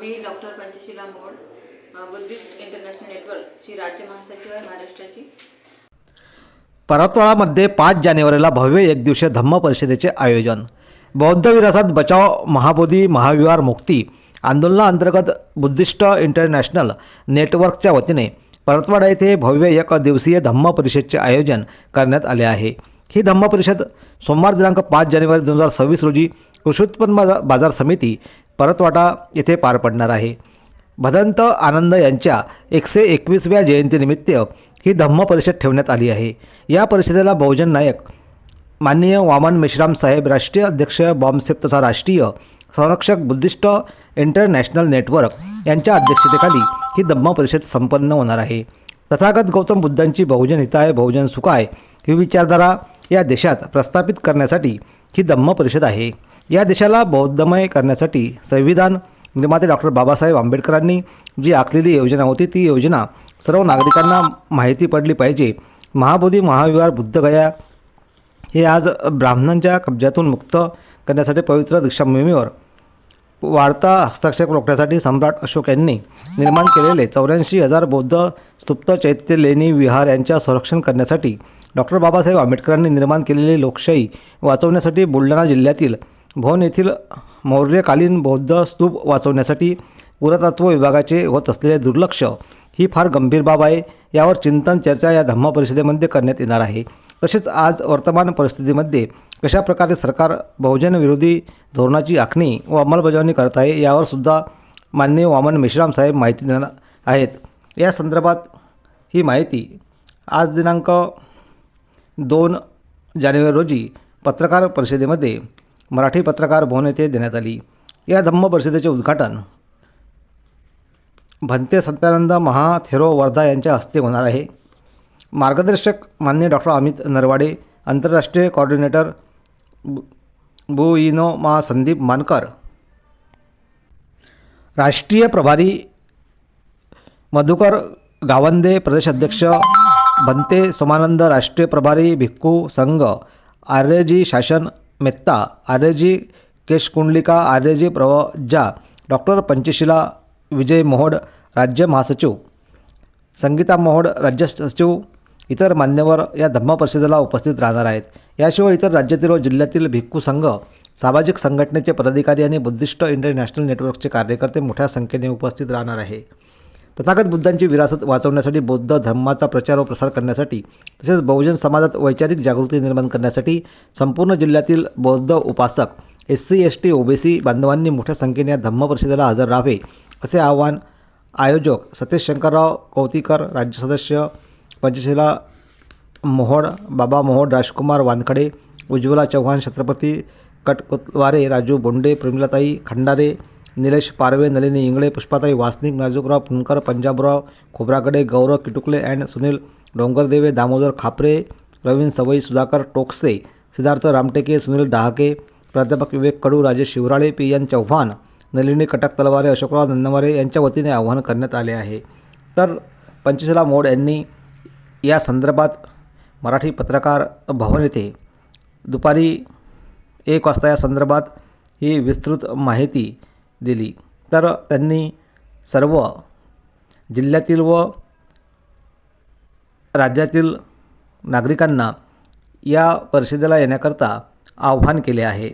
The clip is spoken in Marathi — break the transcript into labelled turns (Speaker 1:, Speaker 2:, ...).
Speaker 1: मी doctor Panchashila Mohod Buddhist International नेटवर्कची राज्य महासचिव आहे महाराष्ट्राची.
Speaker 2: परतवाडामध्ये पाच जानेवारीला भव्य एकदिवसीय धम्म परिषदेचे आयोजन. बौद्ध विरासात बचाव महाबोधी महाविहार मुक्ती आंदोलनाअंतर्गत बुद्धिस्ट इंटरनॅशनल नेटवर्कच्या वतीने परतवाडा येथे भव्य एक दिवसीय धम्म परिषदेचे आयोजन करण्यात आले आहे. ही धम्म परिषद सोमवार दिनांक पाच जानेवारी दोन हजार सव्वीस रोजी कृषी उत्पन्न बाजार समिती परतवाटा येथे पार पडणार आहे. भदंत आनंद यांच्या एकशे एकवीसव्या जयंतीनिमित्त ही धम्म परिषद ठेवण्यात आली आहे. या परिषदेला बहुजन नायक माननीय वामन मेश्राम साहेब राष्ट्रीय अध्यक्ष बॉम्बसेफ तथा राष्ट्रीय संरक्षक बुद्धिस्ट इंटरनॅशनल नेटवर्क यांच्या अध्यक्षतेखाली ही धम्म परिषद संपन्न होणार आहे. तथागत गौतम बुद्धांची बहुजन हिताय बहुजन सुखाय ही विचारधारा या देशात प्रस्थापित करण्यासाठी ही धम्म परिषद आहे. या देशाला बौद्धमय करण्यासाठी संविधान निर्माते डॉक्टर बाबासाहेब आंबेडकरांनी जी आखलेली योजना होती ती योजना सर्व नागरिकांना माहिती पडली पाहिजे. महाबोधी महाविहार बुद्धगया हे आज ब्राह्मणांच्या कब्जातून मुक्त करण्यासाठी पवित्र दीक्षाभूमीवर वाढता हस्ताक्षर रोखण्यासाठी सम्राट अशोक यांनी निर्माण केलेले चौऱ्याऐंशी हजार बौद्ध स्तुप्त चैत्य लेणी विहार यांच्या संरक्षण करण्यासाठी डॉक्टर बाबासाहेब आंबेडकरांनी निर्माण केलेली लोकशाही वाचवण्यासाठी बुलढाणा जिल्ह्यातील भवन येथील मौर्यकालीन बौद्ध स्तूप वाचवण्यासाठी पुरातत्व विभागाचे होत असलेले दुर्लक्ष ही फार गंभीर बाब आहे. यावर चिंतन चर्चा या धम्म परिषदेमध्ये करण्यात येणार आहे. तसेच आज वर्तमान परिस्थितीमध्ये कशा प्रकारे सरकार बहुजनविरोधी धोरणाची आखणी व अंमलबजावणी करत आहे यावरसुद्धा माननीय वामन मेश्राम साहेब माहिती देणार आहेत. या संदर्भात ही माहिती आज दिनांक दोन जानेवारी रोजी पत्रकार परिषदेमध्ये मराठी पत्रकार भवन येथे देण्यात आली. या धम्म परिषदेचे उद्घाटन भंते सत्यानंद महाथेरो वर्धा यांच्या हस्ते होणार आहे. मार्गदर्शक मान्य डॉक्टर अमित नरवाडे आंतरराष्ट्रीय कॉर्डिनेटर बु बुइनो मा संदीप मानकर राष्ट्रीय प्रभारी मधुकर गावंदे प्रदेशाध्यक्ष भंते सोमानंद राष्ट्रीय प्रभारी भिक्खू संघ आर्यजी शासन मेत्ता आर्यजी केशकुंडलिका आर्यजी प्रवजा डॉक्टर पंचशिला विजय मोहोड राज्य महासचिव संगीता मोहोड राज्य सचिव इतर मान्यवर या धम्म परिषदेला उपस्थित राहणार आहेत. याशिवाय इतर राज्यातील व जिल्ह्यातील भिक्खू संघ सामाजिक संघटनेचे पदाधिकारी आणि बुद्धिस्ट इंटरनॅशनल नेटवर्कचे कार्यकर्ते मोठ्या संख्येने उपस्थित राहणार आहे. तथागत बुद्धांची विरासत वाचवण्यासाठी बौद्ध धर्माचा प्रचार व प्रसार करण्यासाठी तसेच बहुजन समाजात वैचारिक जागृती निर्माण करण्यासाठी संपूर्ण जिल्ह्यातील बौद्ध उपासक S C S T OBC बांधवांनी मोठ्या संख्येने या धम्म परिषदेला हजर राहावे असे आवाहन आयोजक सतीश शंकरराव कौतिकर राज्य सदस्य पंचशिला मोहोड बाबा मोहोड राजकुमार वानखडे उज्ज्वला चव्हाण छत्रपती कटकुतवारे राजू बोंडे प्रमिलाताई खंडारे निलेश पारवे नलिनी इंगळे पुष्पाताई वासनिक नाजूकराव पुणकर पंजाबराव खोब्रागडे गौरव किटुकले अँड सुनील डोंगरदेवे दामोदर खापरे प्रवीण सवई सुधाकर टोकसे सिद्धार्थ रामटेके सुनील डहाके प्राध्यापक विवेक कडू राजेश शिवराळे पी एन चव्हाण नलिनी कटक तलवारे अशोकराव नंदमारे यांच्या वतीने आवाहन करण्यात आले आहे. तर पंचशिला मोड यांनी या संदर्भात मराठी पत्रकार भवन येथे दुपारी एक वाजता या संदर्भात ही विस्तृत माहिती दिली. तर त्यांनी सर्व जिल्ह्यातील व राज्यातील नागरिकांना या परिषदेला येण्याकरता आव्हान केले आहे.